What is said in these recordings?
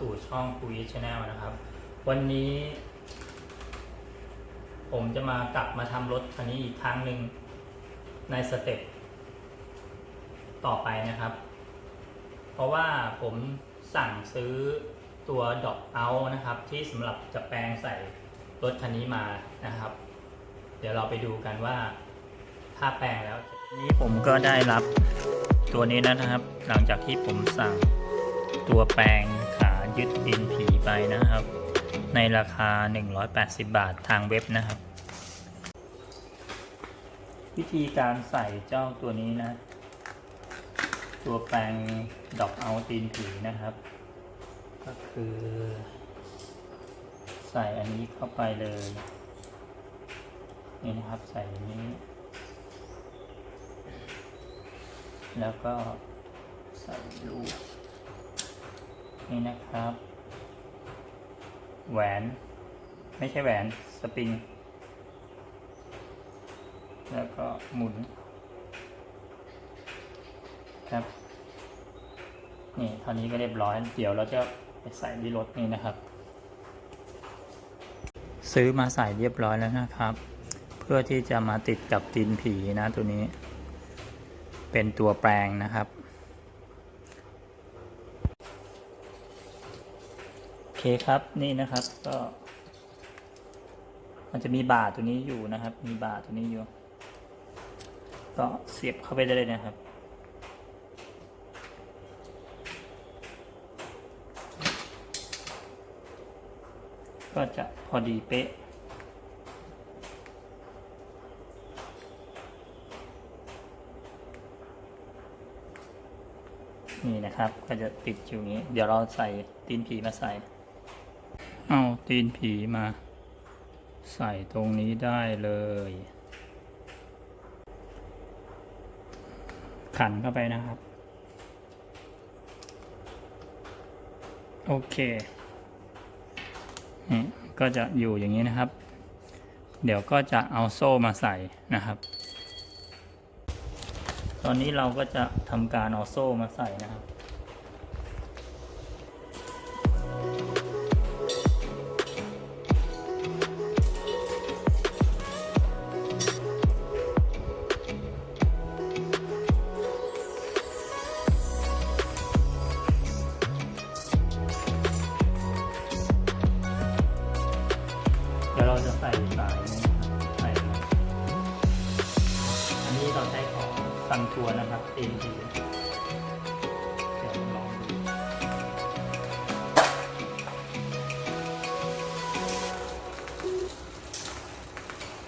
สู่ช่องคุยชาแนลนะครับ วันนี้ ผมจะมากลับมาทำรถคันนี้อีกครั้งหนึ่งในสเต็ปต่อไปนะครับ เพราะว่าผมสั่งซื้อตัวดอกเอานะครับ ที่สำหรับจะแปลงใส่รถคันนี้มานะครับ เดี๋ยวเราไปดูกันว่าถ้าแปลงแล้ว นี้ผมก็ได้รับตัวนี้นะครับ หลังจากที่ผมสั่งตัวแปลง ยึดดินผีไปนะครับ ในราคา 180 บาททางเว็บนะครับ วิธีการใส่เจ้าตัวนี้นะ ตัวแปลงดอกเอาตีนผีนะครับ ก็คือ ใส่อันนี้เข้าไปเลยนี่นะครับใส่อันนี้ แล้วก็ใส่ลูก นี่นะครับ แหวน ไม่ใช่แหวน สปริง แล้วก็หมุน ครับ นี่เท่านี้ก็เรียบร้อย เดี๋ยวเราจะไปใส่ที่รถนี่นะครับ ซื้อมาใส่เรียบร้อยแล้วนะครับ เพื่อที่จะมาติดกับตีนผีนะตัวนี้ เป็นตัวแปลงนะครับ โอ เคครับนี่นะครับก็ มันจะมีบาร์ตัวนี้อยู่นะครับ มีบาร์ตัวนี้อยู่ ก็เสียบเข้าไปได้เลยนะครับก็จะพอดีเป๊ะ นี่นะครับ ก็จะติดอยู่นี้ เดี๋ยวเราใส่ตีนผีมาใส่ เอาตีนผีมา ใส่ตรงนี้ได้เลย ขันเข้าไปนะครับ โอเคนี่ก็จะอยู่อย่างนี้นะครับ เดี๋ยวก็จะเอาโซ่มาใส่นะครับ ตอนนี้เราก็จะทำการเอาโซ่มาใส่นะครับ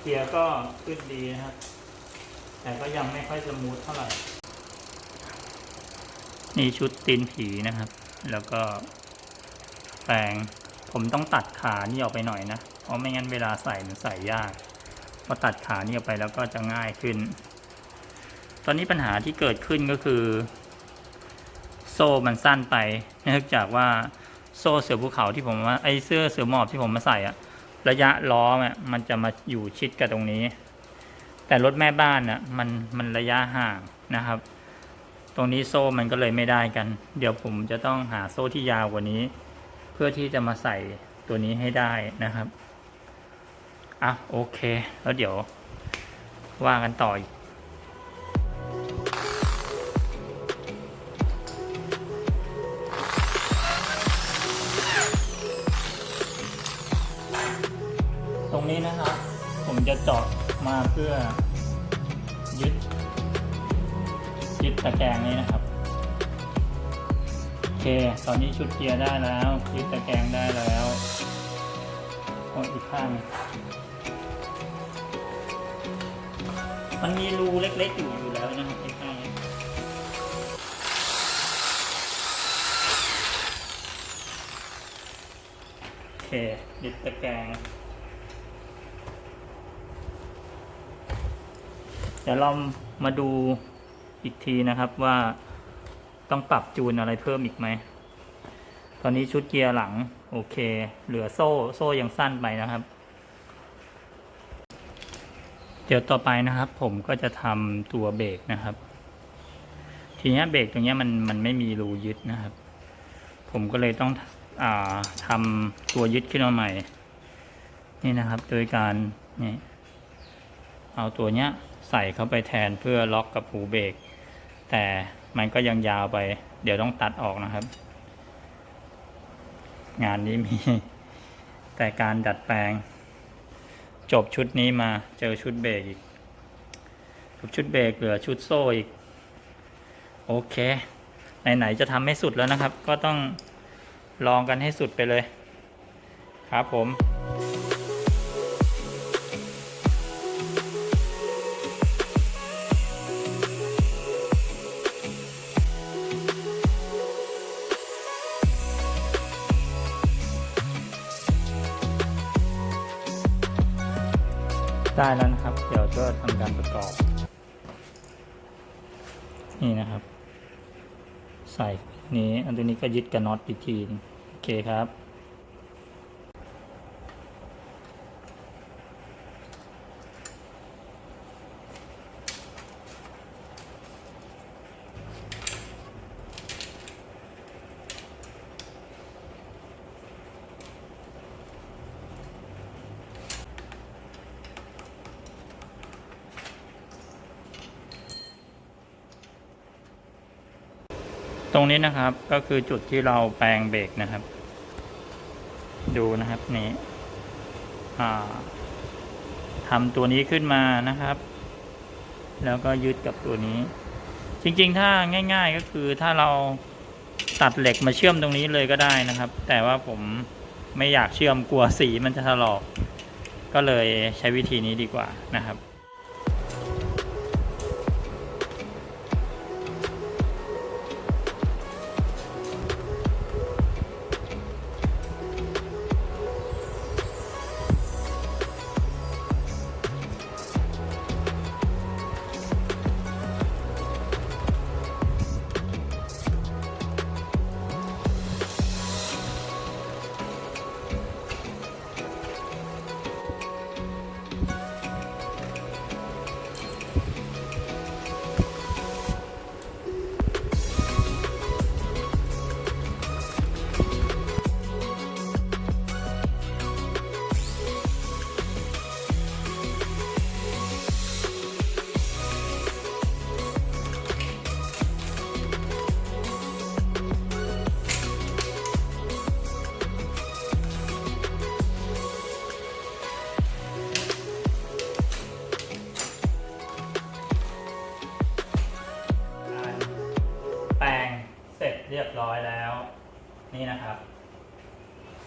เกียร์ก็ขึ้นดีนะครับ แต่ก็ยังไม่ค่อยสมูทเท่าไหร่ นี่ชุดตีนผีนะครับ แล้วก็แปลงผมต้องตัดขานี่ออกไปหน่อยนะ เพราะไม่งั้นเวลาใส่มันใส่ยากพอตัดขานี่ออกไปแล้วก็จะง่ายขึ้น ตอนนี้ปัญหาที่เกิดขึ้นก็คือ โซ่มันสั้นไป เนื่องจากว่าโซ่เสือภูเขาที่ผมว่าไอเสื้อเสือหมอบที่ผมมาใส่อะ ระยะล้ออะมันจะมาอยู่ชิดกับตรงนี้ แต่รถแม่บ้านน่ะมันมันระยะห่างนะครับ ตรงนี้โซ่มันก็เลยไม่ได้กัน เดี๋ยวผมจะต้องหาโซ่ที่ยาวกว่านี้ เพื่อที่จะมาใส่ตัวนี้ให้ได้นะครับอะโอเค แล้วเดี๋ยวว่ากันต่ออีก รงนี้นะครับ ผมจะเจาะมาเพื่อยึดยึดตะแกรงนี้นะครับ โอเค ตอนนี้ชุดเกียร์ได้แล้ว ยึดตะแกรงได้แล้วโอ้อีกข้างมันมีรูเล็กๆอยู่อยู่แล้วนะครับไอ้ข้างนี้โอเคยึดตะแกรง ดี๋ยวเรามาดูอีกทีนะครับว่าต้องปรับจูนอะไรเพิ่มอีกไหม ตอนนี้ชุดเกียร์หลัง โอเค เหลือโซ่โซ่ยังสั้นไปนะครับ เดี๋ยวต่อไปนะครับ ผมก็จะทำตัวเบรกนะครับ ทีนี้เบรกตรงนี้มันมันไม่มีรูยึดนะครับ ผมก็เลยต้องอ่าทำตัวยึดขึ้นมาใหม่ นี่นะครับ โดยการนี่เอาตัวเนี้ย ใส่เข้าไปแทนเพื่อล็อกกับหูเบรกแต่มันก็ยังยาวไป เดี๋ยวต้องตัดออกนะครับ งานนี้มี แต่การดัดแปลง จบชุดนี้มาเจอชุดเบรกอีกจบชุดเบรกเหลือชุดโซ่อีก โอเค ไหน ๆ จะทำให้สุดแล้วนะครับ ก็ต้องลองกันให้สุดไปเลย ครับผม ได้แล้วนะครับ เดี๋ยวจะทำการประกอบ นี่นะครับ ใส่นี้อันตัวนี้ก็ยึดกับน็อตอีกทีโอเคครับ ตรงนี้นะครับก็คือจุดที่เราแปลงเบรกนะครับ ดูนะครับนี่อ่าทำตัวนี้ขึ้นมานะครับ แล้วก็ยึดกับตัวนี้ จริงๆ ถ้าง่าย ๆก็คือถ้าเราตัดเหล็กมาเชื่อมตรงนี้เลยก็ได้นะครับ แต่ว่าผมไม่อยากเชื่อมกลัวสีมันจะถลอก ก็เลยใช้วิธีนี้ดีกว่านะครับ เรียบร้อยแล้ว นี่นะครับ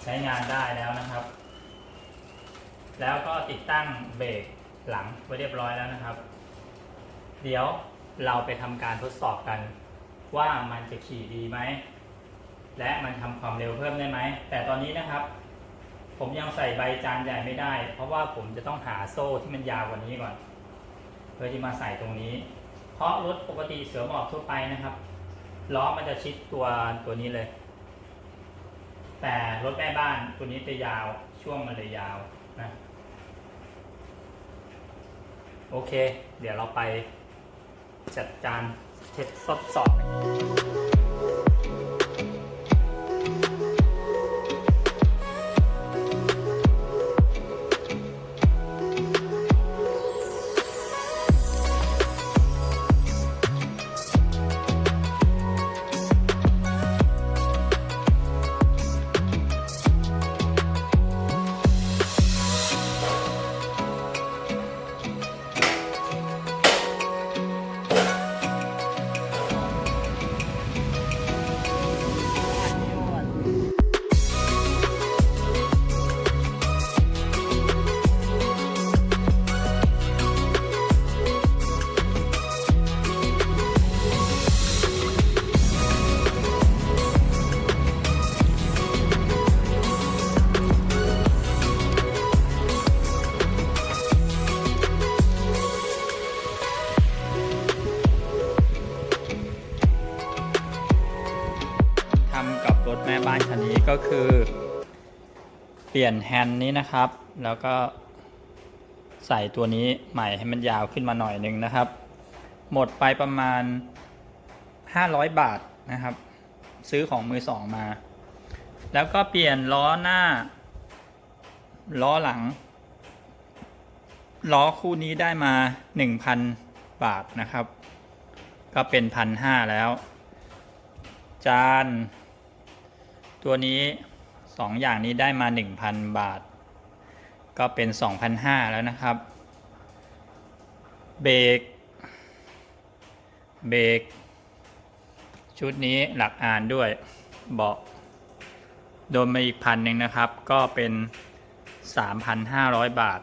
ใช้งานได้แล้วนะครับ แล้วก็ติดตั้งเบรกหลังไว้เรียบร้อยแล้วนะครับ เดี๋ยวเราไปทำการทดสอบกัน ว่ามันจะขี่ดีไหม และมันทำความเร็วเพิ่มได้ไหม แต่ตอนนี้นะครับ ผมยังใส่ใบจานใหญ่ไม่ได้ เพราะว่าผมจะต้องหาโซ่ที่มันยาวกว่านี้ก่อน เพื่อที่มาใส่ตรงนี้ เพราะรถปกติเสือหมอบทั่วไปนะครับ ล้อมันจะชิดตัวตัวนี้เลย แต่รถแม่บ้านตัวนี้จะยาวช่วงมันเลยยาวนะโอเค เดี๋ยวเราไปจัดการเทสทดสอบ ก็คือ เปลี่ยนแฮนด์นี้นะครับ แล้วก็ใส่ตัวนี้ใหม่ให้มันยาวขึ้นมาหน่อยหนึ่งนะครับ หมดไปประมาณ 500 บาทนะครับ ซื้อของมือสองมา แล้วก็เปลี่ยนล้อหน้า ล้อหลัง ล้อคู่นี้ได้มา 1,000 บาทนะครับ ก็เป็นพันห้าแล้ว จาน ตัวนี้สองอย่างนี้ได้มา 1,000 บาท ก็เป็น 2,500 แล้วนะครับ เบรกเบรกชุดนี้หลักอ่านด้วยเบาะโดนมาอีกพันหนึ่งนะครับ ก็เป็น 3,500 บาท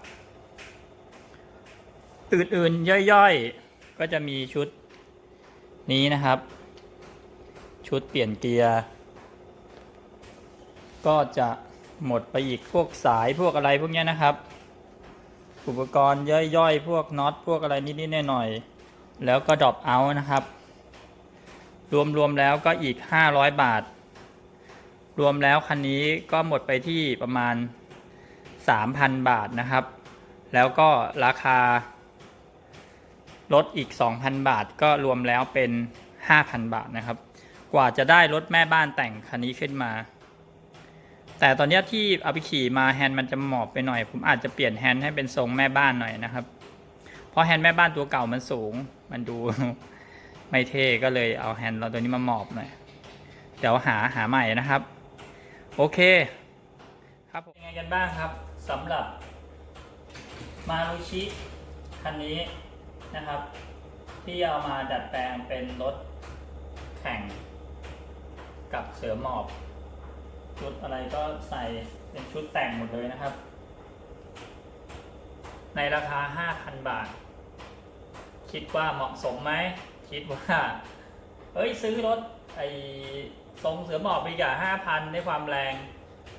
อื่น ๆ ย่อยๆ ก็จะมีชุดนี้นะครับ ชุดเปลี่ยนเกียร์ ก็จะหมดไปอีกพวกสายพวกอะไรพวกนี้นะครับ อุปกรณ์ย่อยๆ พวกน็อตพวกอะไรนิดๆหน่อยๆแล้วก็ดรอปเอาท์นะครับ รวมๆแล้วก็อีก 500 บาท รวมแล้วคันนี้ก็หมดไปที่ประมาณ 3,000 บาทนะครับ แล้วก็ราคาลดอีก 2,000 บาทก็รวมแล้วเป็น 5,000 บาทนะครับ กว่าจะได้รถแม่บ้านแต่งคันนี้ขึ้นมา แต่ตอนนี้ที่เอาไปขี่มาแฮนด์มันจะหมอบไปหน่อย ผมอาจจะเปลี่ยนแฮนด์ให้เป็นทรงแม่บ้านหน่อยนะครับ เพราะแฮนด์แม่บ้านตัวเก่ามันสูง มันดูไม่เท่ก็เลยเอาแฮนด์เราตัวนี้มาหมอบหน่อย เดี๋ยวหาหาใหม่นะครับ โอเค ครับผมยังไงกันบ้างครับสำหรับมารุชิคันนี้นะครับ ที่เอามาดัดแปลงเป็นรถแข่งกับเสือหมอบ ชุดอะไรก็ใส่เป็นชุดแต่งหมดเลยนะครับ ในราคา 5,000 บาท คิดว่าเหมาะสมไหม คิดว่าเฮ้ยซื้อรถไอ้ทรงเสือหมอบไปกับ5,000 ได้ความแรง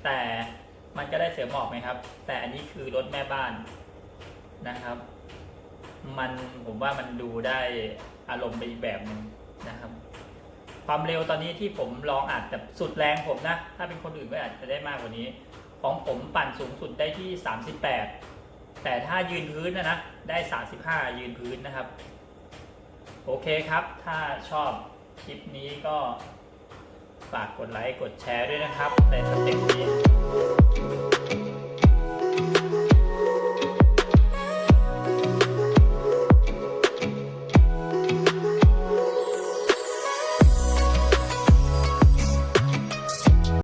แต่มันก็ได้เสือหมอบไหมครับ แต่อันนี้คือรถแม่บ้านนะครับ มันผมว่ามันดูได้อารมณ์ไปอีกแบบหนึ่งนะครับ ความเร็วตอนนี้ที่ผมลองอาจจะสุดแรงผมนะ ถ้าเป็นคนอื่นก็อาจจะได้มากกว่านี้ ของผมปั่นสูงสุดได้ที่ 38 แต่ถ้ายืนพื้นนะนะได้ 35 ยืนพื้นนะครับ โอเคครับ ถ้าชอบคลิปนี้ก็ฝากกดไลค์ กดแชร์ด้วยนะครับในสเต็ปนี้